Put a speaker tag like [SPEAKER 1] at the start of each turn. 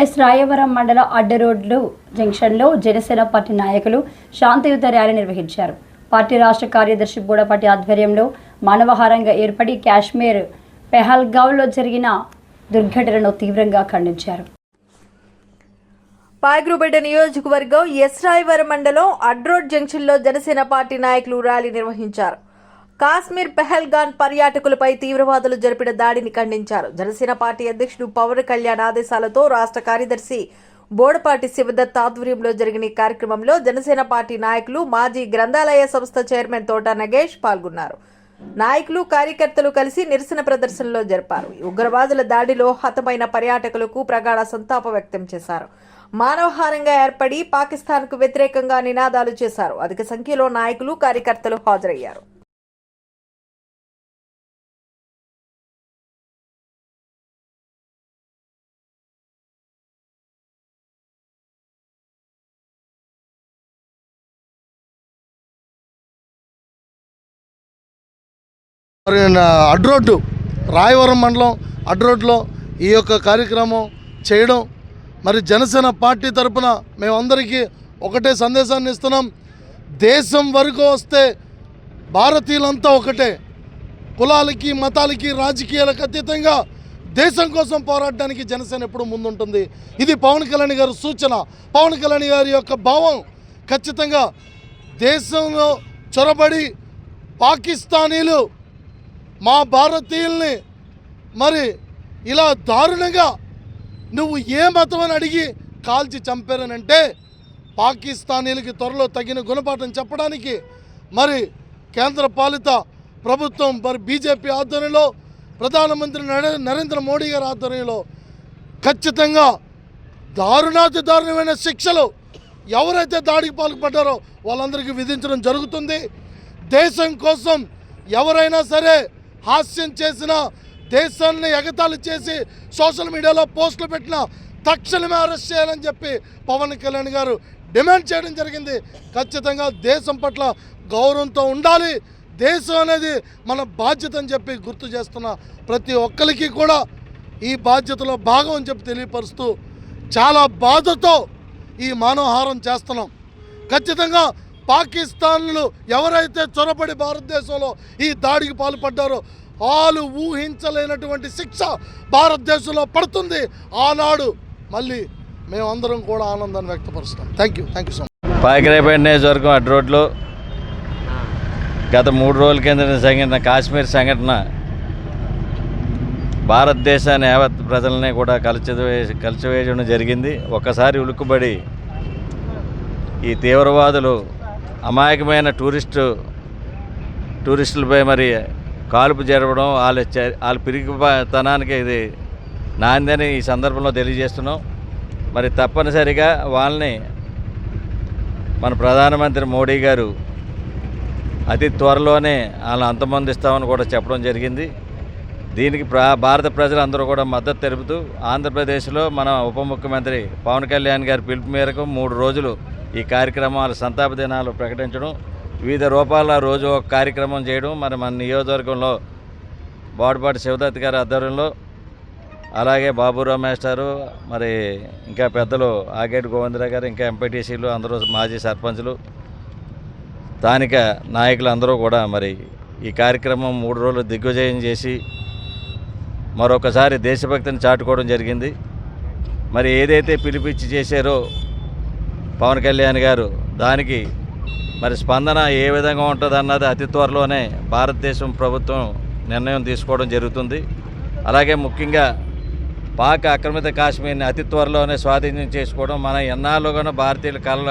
[SPEAKER 1] Yes Rayavaram మండల అడ్డ రోడ్లు జంక్షన్లో జనసేన పార్టీ నాయకులు శాంతియుత ర్యాలీ నిర్వహించారు. పార్టీ రాష్ట్ర కార్యదర్శి బూడపాటి ఆధ్వర్యంలో మానవహారంగా ఏర్పడి కాశ్మీర్ పెహల్గావ్లో జరిగిన దుర్ఘటనను తీవ్రంగా ఖండించారు.
[SPEAKER 2] పాయగ్రూపేట నియోజకవర్గం ఎస్రాయవరం మండలం అడ్రోడ్ జంక్షన్లో జనసేన పార్టీ నాయకులు ర్యాలీ నిర్వహించారు. కాశ్మీర్ పెహల్గాన్ పర్యాటకులపై తీవ్రవాదులు జరిపిన దాడిని ఖండించారు. జనసేన పార్టీ అధ్యక్షుడు పవన్ కళ్యాణ్ ఆదేశాలతో రాష్ట్ర కార్యదర్శి బోడపాటి శివదత్ ఆధ్వర్యంలో జరిగిన ఈ కార్యక్రమంలో జనసేన పార్టీ నాయకులు మాజీ గ్రంథాలయ సంస్థ చైర్మన్ తోట నగేష్ పాల్గొన్నారు. నాయకులు కార్యకర్తలు కలిసి నిరసన ప్రదర్శనలో జరిపారు. ఉగ్రవాదుల దాడిలో హతమైన పర్యాటకులకు ప్రగాఢ సంతాప వ్యక్తం చేశారు. మానవహారంగా ఏర్పడి పాకిస్తాన్కు వ్యతిరేకంగా నినాదాలు చేశారు. అధిక సంఖ్యలో నాయకులు కార్యకర్తలు హాజరయ్యారు.
[SPEAKER 3] అడ్రోడ్డు రాయవరం మండలం అడ్రోడ్లో ఈ యొక్క కార్యక్రమం చేయడం మరి జనసేన పార్టీ తరపున మేమందరికీ ఒకటే సందేశాన్ని ఇస్తున్నాం. దేశం వరకు వస్తే భారతీయులంతా ఒకటే. కులాలకి మతాలకి రాజకీయాలకు అతీతంగా దేశం కోసం పోరాడడానికి జనసేన ఎప్పుడు ముందుంటుంది. ఇది పవన్ కళ్యాణ్ గారి సూచన. పవన్ కళ్యాణ్ గారి యొక్క భావం ఖచ్చితంగా దేశంలో చొరబడి పాకిస్తానీలు మా భారతీయుల్ని మరి ఇలా దారుణంగా నువ్వు ఏ మతం అని అడిగి కాల్చి చంపారనంటే పాకిస్తానీలకి త్వరలో తగిన గుణపాఠం చెప్పడానికి మరి కేంద్ర పాలిత ప్రభుత్వం మరి బీజేపీ ఆధ్వర్యంలో ప్రధానమంత్రి నరే- నరేంద్ర మోడీ గారి ఆధ్వర్యంలో ఖచ్చితంగా దారుణాతి దారుణమైన శిక్షలు ఎవరైతే దాడికి పాల్పడ్డారో వాళ్ళందరికీ విధించడం జరుగుతుంది. దేశం కోసం ఎవరైనా సరే హాస్యం చేసిన దేశాన్ని ఎగతాళి చేసి సోషల్ మీడియాలో పోస్టులు పెట్టిన తక్షణమే అరెస్ట్ చేయాలని చెప్పి పవన్ కళ్యాణ్ గారు డిమాండ్ చేయడం జరిగింది. ఖచ్చితంగా దేశం పట్ల గౌరవంతో ఉండాలి. దేశం అనేది మన బాధ్యత అని చెప్పి గుర్తు చేస్తున్న ప్రతి ఒక్కరికి కూడా ఈ బాధ్యతలో భాగం అని చెప్పి తెలియపరుస్తూ చాలా బాధతో ఈ మానవహారం చేస్తున్నాం. ఖచ్చితంగా పాకిస్తాన్లు ఎవరైతే చొరబడి భారతదేశంలో ఈ దాడికి పాల్పడ్డారో వాళ్ళు ఊహించలేనటువంటి శిక్ష భారతదేశంలో పడుతుంది. ఆనాడు మళ్ళీ మేమందరం కూడా ఆనందాన్ని వ్యక్తపరుస్తాం. Thank you thank you so much
[SPEAKER 4] Pakirepeta నియోజకవర్గం అడ్డు రోడ్లో. గత మూడు రోజుల కింద సంఘటన కాశ్మీర్ సంఘటన. భారతదేశాన్ని యావత్ ప్రజలని కూడా కలిచివే కలిచివేయడం జరిగింది. ఒక్కసారి ఉలుక్కుబడి ఈ తీవ్రవాదులు అమాయకమైన టూరిస్టు టూరిస్టులపై మరి కాల్పు జరపడం వాళ్ళ వాళ్ళ పిరిగితనానికి ఇది నాందని ఈ సందర్భంలో తెలియజేస్తున్నాం. మరి తప్పనిసరిగా వాళ్ళని మన ప్రధానమంత్రి మోడీ గారు అతి త్వరలోనే వాళ్ళని అంతమందిస్తామని కూడా చెప్పడం జరిగింది. దీనికి ప్రా భారత ప్రజలందరూ కూడా మద్దతు తెలుపుతూ ఆంధ్రప్రదేశ్లో మన ఉప ముఖ్యమంత్రి పవన్ కళ్యాణ్ గారి పిలుపు మేరకు మూడు రోజులు ఈ కార్యక్రమాలు సంతాప దినాలు ప్రకటించడం వివిధ రూపాల రోజు ఒక కార్యక్రమం చేయడం మరి మన నియోజకవర్గంలో బోడపాటి శివదత్ గారి ఆధ్వర్యంలో అలాగే బాబురావు మాస్టారు మరి ఇంకా పెద్దలు ఆగేటి గోవిందరావు గారు ఇంకా ఎంపీటీసీలు అందరూ మాజీ సర్పంచులు స్థానిక నాయకులు అందరూ కూడా మరి ఈ కార్యక్రమం మూడు రోజులు దిగ్విజయం చేసి మరొకసారి దేశభక్తిని చాటుకోవడం జరిగింది. మరి ఏదైతే పిలిపించి చేశారో పవన్ కళ్యాణ్ గారు దానికి మరి స్పందన ఏ విధంగా ఉంటుంది అన్నది అతి త్వరలోనే భారతదేశం ప్రభుత్వం నిర్ణయం తీసుకోవడం జరుగుతుంది. అలాగే ముఖ్యంగా పాక్ ఆక్రమిత కాశ్మీర్ని అతి త్వరలోనే స్వాధీనం చేసుకోవడం మన ఎన్నాళ్ళుగానో భారతీయుల కళ